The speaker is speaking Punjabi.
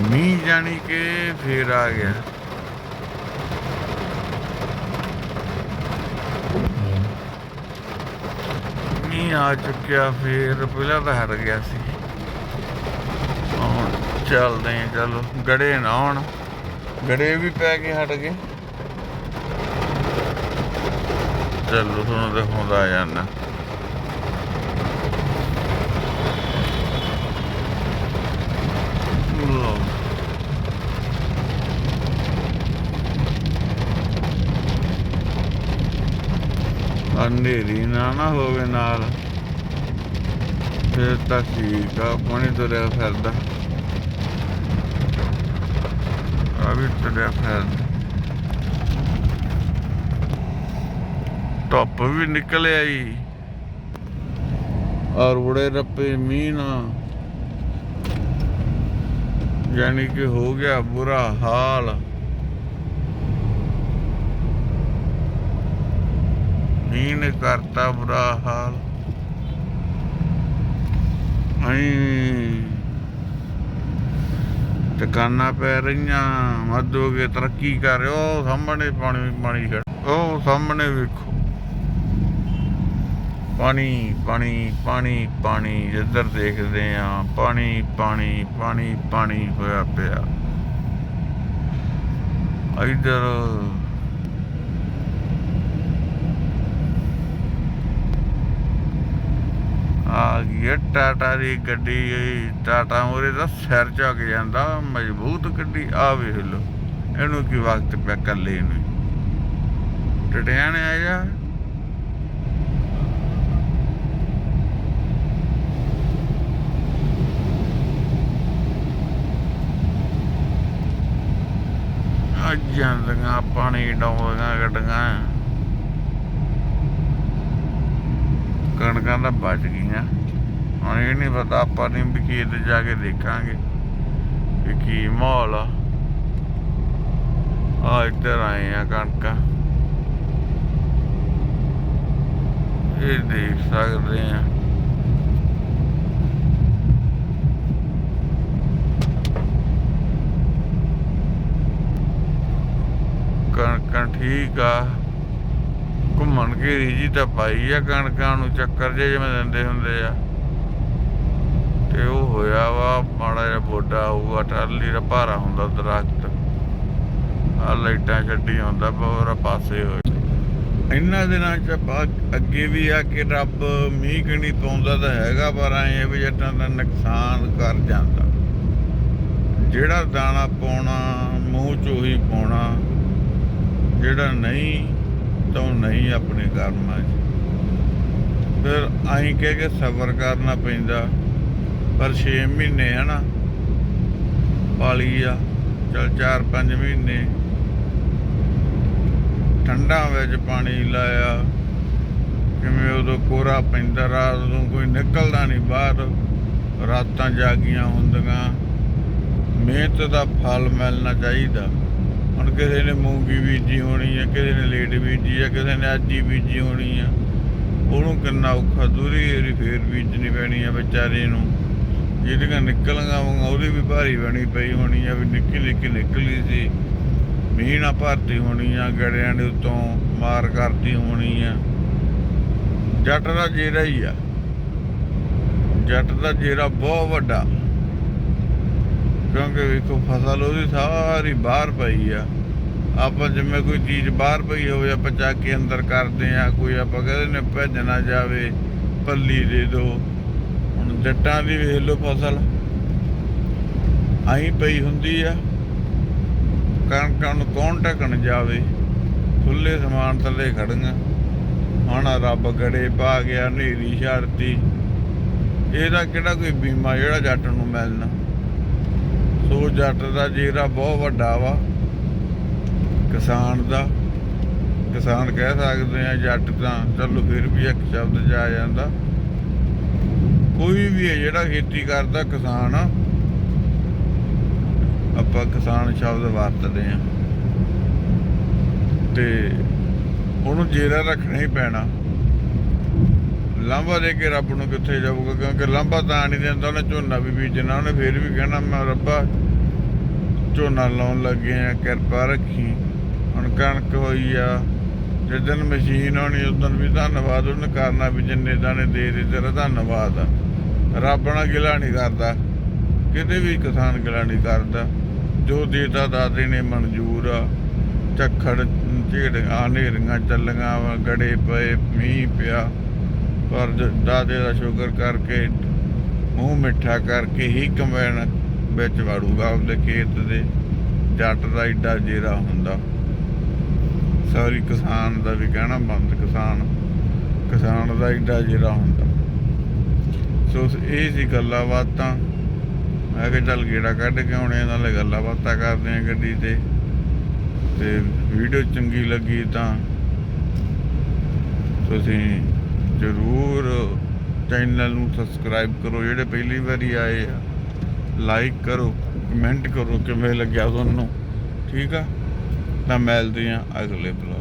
ਮੀਂਹ ਜਾਣੀ ਕਿ ਫੇਰ ਆ ਗਿਆ। ਮੀਂਹ ਆ ਚੁੱਕਿਆ, ਫੇਰ ਪਹਿਲਾਂ ਤਾਂ ਹਟ ਗਿਆ ਸੀ। ਹੁਣ ਚੱਲਦੇ ਆਂ ਚਲੋ ਗੜੇ ਨਾ ਹੁਣ। ਗੜੇ ਵੀ ਪੈ ਕੇ ਹਟ ਗਏ। ਚਲੋ ਤੁਹਾਨੂੰ ਦਿਖਾਉਂਦਾ ਜਾਂਦਾ ਲਓ ਅੰਧੇਰੀ ਨਾ ਨਾ ਹੋਵੇ ਨਾਲ। ਫਿਰ ਤਾਂ ਠੀਕ ਆ ਪਾਣੀ ਤੁਰਿਆ ਫਿਰਦਾ। ਆ ਵੀ ਤੁਰਿਆ ਫਿਰਦਾ। ਧੁੱਪ ਵੀ ਨਿਕਲ ਆਈ। ਔਰ ਉੜੇ ਰੱਪੇ ਮੀਂਹ ਨਾ ਯਾਨੀ ਕਿ ਹੋ ਗਿਆ ਬੁਰਾ ਹਾਲ। ਮੀਂਹ ਨੇ ਕਰਤਾ ਬੁਰਾ ਹਾਲ। ਅਈ ਦੁਕਾਨਾਂ ਪੈ ਰਹੀਆਂ ਮੱਦੋਗੇ ਤਰੱਕੀ ਕਰ ਰਹੇ ਸਾਹਮਣੇ ਪਾਣੀ ਪਾਣੀ ਖੜ ਉਹ ਸਾਹਮਣੇ ਵੇਖੋ। ਪਾਣੀ ਪਾਣੀ ਪਾਣੀ ਪਾਣੀ, ਜਿੱਧਰ ਦੇਖਦੇ ਆ, ਪਾਣੀ ਪਾਣੀ ਪਾਣੀ ਪਾਣੀ ਹੋਇਆ ਪਿਆ। ਇਧਰ ਆ ਟਾਟਾ ਦੀ ਗੱਡੀ, ਟਾਟਾ ਮੋਰੇ ਦਾ ਸਿਰ ਝੁਕ ਜਾਂਦਾ, ਮਜ਼ਬੂਤ ਗੱਡੀ, ਆ ਵੇਖ ਲੋ ਇਹਨੂੰ ਕੀ ਵਕਤ ਪਿਆ ਕੱਲੇ ਨੂੰ। ਟਟਿਆਣੇ ਆ ਜਾ ਆ ਜਾਂਦੀਆਂ ਪਾਣੀ ਡਾਉਂਦੀਆਂ ਗੱਡੀਆਂ। ਕਣਕਾਂ ਤਾਂ ਬਚ ਗਈਆਂ। ਹੁਣ ਇਹ ਨਹੀਂ ਪਤਾ, ਆਪਾਂ ਨੇ ਵੀ ਖੇਤ ਜਾ ਕੇ ਦੇਖਾਂਗੇ ਕਿ ਕੀ ਮਾਹੌਲ ਆ। ਆ ਇੱਧਰ ਆਏ ਆ ਕਣਕਾਂ। ਇਹ ਦੇਖ ਸਕਦੇ ਆ। ਕਣਕਾਂ ਠੀਕ ਆ। ਘੁੰਮਣ ਘੇਰੀ ਜੀ ਤਾਂ ਪਾਈ ਆ ਕਣਕਾਂ ਨੂੰ, ਚੱਕਰ ਜੇ ਜਿਵੇਂ ਦਿੰਦੇ ਹੁੰਦੇ ਆ। ਤੇ ਉਹ ਹੋਇਆ ਵਾ, ਮਾੜਾ ਜਿਹਾ ਬੋਡਾ ਹੋਊਗਾ ਟਰਾਲੀ ਦਾ ਭਾਰਾ ਹੁੰਦਾ ਦਰਖਤ। ਆ ਲਾਈਟਾਂ ਛੱਡੀ ਹੁੰਦਾ, ਪੂਰਾ ਪਾਸੇ ਹੋਏ ਇਹਨਾਂ ਦਿਨਾਂ ਚ ਆਪਾਂ ਅੱਗੇ ਵੀ ਆ ਕਿ ਰੱਬ ਮੀਂਹ ਕਣੀ ਪਾਉਂਦਾ ਤਾਂ ਹੈਗਾ, ਪਰ ਐ ਵੀ ਜੱਟਾਂ ਦਾ ਨੁਕਸਾਨ ਕਰ ਜਾਂਦਾ। ਜਿਹੜਾ ਦਾਣਾ ਪਾਉਣਾ, ਮੂੰਹ ਚੋਹੀ ਪਾਉਣਾ, ਜਿਹੜਾ ਨਹੀਂ, ਤਾਂ ਉਹ ਨਹੀਂ ਆਪਣੇ ਕਰਮਾਂ 'ਚ। ਫਿਰ ਆਈ ਕਹਿ ਕੇ ਸਬਰ ਕਰਨਾ ਪੈਂਦਾ। ਪਰ 6 ਮਹੀਨੇ ਹਨਾ ਪਾਲੀ ਆ। ਚਲ 4-5 ਮਹੀਨੇ। ਠੰਡਾ ਵਿੱਚ ਪਾਣੀ ਲਾਇਆ। ਕਿਵੇਂ ਉਦੋਂ ਕੋਰਾ ਪੈਂਦਾ, ਰਾਤ ਨੂੰ ਕੋਈ ਨਿਕਲਦਾ ਨਹੀਂ ਬਾਹਰ। ਰਾਤਾਂ ਜਾਗੀਆਂ ਹੁੰਦੀਆਂ। ਮਿਹਨਤ ਦਾ ਫਲ ਮਿਲਣਾ ਚਾਹੀਦਾ। ਹੁਣ ਕਿਸੇ ਨੇ ਮੂੰਗੀ ਬੀਜੀ ਹੋਣੀ ਆ, ਕਿਸੇ ਨੇ ਲੇਟ ਬੀਜੀ ਆ, ਕਿਸੇ ਨੇ ਅੱਜ ਹੀ ਬੀਜੀ ਹੋਣੀ ਆ। ਉਹਨੂੰ ਕਿੰਨਾ ਔਖਾ ਦੂਰੀ ਏਰੀ ਫੇਰ ਬੀਜਣੀ ਪੈਣੀ ਆ ਵਿਚਾਰੇ ਨੂੰ। ਜਿਹੜੀਆਂ ਨਿਕਲੀਆਂ ਵਾਂ ਉਹਦੀ ਵੀ ਭਾਰੀ ਬਣੀ ਪਈ ਹੋਣੀ ਆ, ਵੀ ਨਿੱਕੀ ਨਿੱਕੀ ਨਿਕਲੀ ਸੀ। ਮੀਂਹ ਨਾ ਭਰਤੀ ਹੋਣੀ ਆ, ਗੜਿਆਂ ਦੇ ਉੱਤੋਂ ਮਾਰ ਕਰਤੀ ਹੋਣੀ ਆ। ਜੱਟ ਦਾ ਜੇਰਾ ਹੀ ਆ। ਜੱਟ ਦਾ ਜੇਰਾ ਬਹੁਤ ਵੱਡਾ। ਕਿਉਂਕਿ ਵੇਖੋ, ਫਸਲ ਉਹਦੀ ਸਾਰੀ ਬਾਹਰ ਪਈ ਆ। ਆਪਾਂ ਜਿਵੇਂ ਕੋਈ ਚੀਜ਼ ਬਾਹਰ ਪਈ ਹੋਵੇ, ਆਪਾਂ ਚੱਕ ਕੇ ਅੰਦਰ ਕਰਦੇ ਆ, ਕੋਈ ਆਪਾਂ ਕਹਿੰਦੇ ਨੇ ਭੇਜਣਾ ਜਾਵੇ, ਪੱਲੀ ਦੇ ਦੋ। ਜੱਟਾਂ ਦੀ ਵੇਖ ਲਓ ਫਸਲ। ਆਈ ਪਈ ਹੁੰਦੀ ਆ। ਕਣਕਾਂ ਨੂੰ ਕੌਣ ਢਕਣ ਜਾਵੇ? ਖੁੱਲੇ ਸਮਾਨ ਥੱਲੇ ਖੜੀਆਂ ਹੁਣ ਰੱਬ ਗੜੇ ਪਾ ਗਿਆ, ਹਨੇਰੀ ਛੱਡਤੀ ਇਹਦਾ ਕਿਹੜਾ ਕੋਈ ਬੀਮਾ ਜਿਹੜਾ ਜੱਟ ਨੂੰ ਮਿਲਣਾ? ਸੋ ਜੱਟ ਦਾ ਜੀਰਾ ਬਹੁਤ ਵੱਡਾ ਵਾ। ਕਿਸਾਨ ਦਾ। ਕਿਸਾਨ ਕਹਿ ਸਕਦੇ ਆ ਜੱਟ ਤਾਂ ਚਲੋ ਫਿਰ ਵੀ ਇੱਕ ਸ਼ਬਦ ਚ ਆ ਜਾਂਦਾ। ਕੋਈ ਵੀ ਹੈ ਜਿਹੜਾ ਖੇਤੀ ਕਰਦਾ ਕਿਸਾਨ ਆ ਆਪਾਂ ਕਿਸਾਨ ਸ਼ਬਦ ਵਰਤਦੇ ਆ ਤੇ ਉਹਨੂੰ ਜੇਰਾ ਰੱਖਣਾ ਹੀ ਪੈਣਾ। ਲਾਂਭਾ ਦੇ ਕੇ ਰੱਬ ਨੂੰ ਕਿੱਥੇ ਜਾਊਗਾ? ਕਿਉਂਕਿ ਲਾਂਭਾ ਤਾਂ ਨਹੀਂ ਦਿੰਦਾ, ਉਹਨੇ ਝੋਨਾ ਵੀ ਬੀਜਣਾ, ਉਹਨੇ ਫੇਰ ਵੀ ਕਹਿਣਾ, ਮੈਂ ਰੱਬਾ, ਝੋਨਾ ਲਾਉਣ ਲੱਗੇ ਆ ਕਿਰਪਾ ਰੱਖੀ। ਹੁਣ ਕਣਕ ਹੋਈ ਆ ਜਿੱਦਣ ਮਸ਼ੀਨ ਆਉਣੀ ਉਦੋਂ ਵੀ ਧੰਨਵਾਦ, ਉਹਨੇ ਕਰਨਾ ਵੀ ਜਿੰਨੇ ਦਾਣੇ ਦੇ ਦੇ ਤੇਰਾ ਧੰਨਵਾਦ ਆ। ਰੱਬ ਨਾਲ ਗਿਲਾ ਨਹੀਂ ਕਰਦਾ, ਕਿਤੇ ਵੀ ਕਿਸਾਨ ਗਿਲਾ ਨਹੀਂ ਕਰਦਾ। ਜੋ ਦੇਤਾ ਦਾਦੇ ਨੇ ਮਨਜ਼ੂਰ ਆ ਝੱਖੜ, ਝੇੜੀਆਂ, ਹਨੇਰੀਆਂ ਚੱਲੀਆਂ ਵਾ, ਗੜੇ ਪਏ, ਮੀਂਹ ਪਿਆ। ਪਰ ਜ- ਦਾਦੇ ਦਾ ਸ਼ੁਕਰ ਕਰਕੇ, ਮੂੰਹ ਮਿੱਠਾ ਕਰਕੇ ਹੀ ਕੰਬਾਈਨ ਵਿੱਚ ਵੜੂਗਾ ਉਹਦੇ ਖੇਤ ਦੇ। ਜੱਟ ਦਾ ਏਡਾ ਜੇਰਾ ਹੁੰਦਾ। ਸਾਰੀ ਕਿਸਾਨ ਦਾ ਵੀ ਕਹਿਣਾ ਬੰਦ, ਕਿਸਾਨ ਕਿਸਾਨ ਦਾ ਏਡਾ ਜੇਰਾ ਹੁੰਦਾ। ਸੋ ਇਹ ਸੀ ਗੱਲਾਂ ਬਾਤਾਂ ਮੈਂ ਕਿਹਾ ਚੱਲ ਗੇੜਾ ਕੱਢ ਕੇ ਆਉਣੇ ਨਾਲੇ ਗੱਲਾਂ ਬਾਤਾਂ ਕਰਦੇ ਆ ਗੱਡੀ ਤੇ। ਤੇ ਵੀਡੀਓ ਚੰਗੀ ਲੱਗੀ ਤਾਂ ਤੁਸੀਂ ਜ਼ਰੂਰ ਚੈਨਲ ਨੂੰ ਸਬਸਕ੍ਰਾਈਬ ਕਰੋ, ਜਿਹੜੇ ਪਹਿਲੀ ਵਾਰੀ ਆਏ ਆ। ਲਾਈਕ ਕਰੋ, ਕਮੈਂਟ ਕਰੋ ਕਿਵੇਂ ਲੱਗਿਆ ਤੁਹਾਨੂੰ। ਠੀਕ ਆ? ਤਾਂ ਮਿਲਦੇ ਆ ਅਗਲੇ ਬਲੌਗ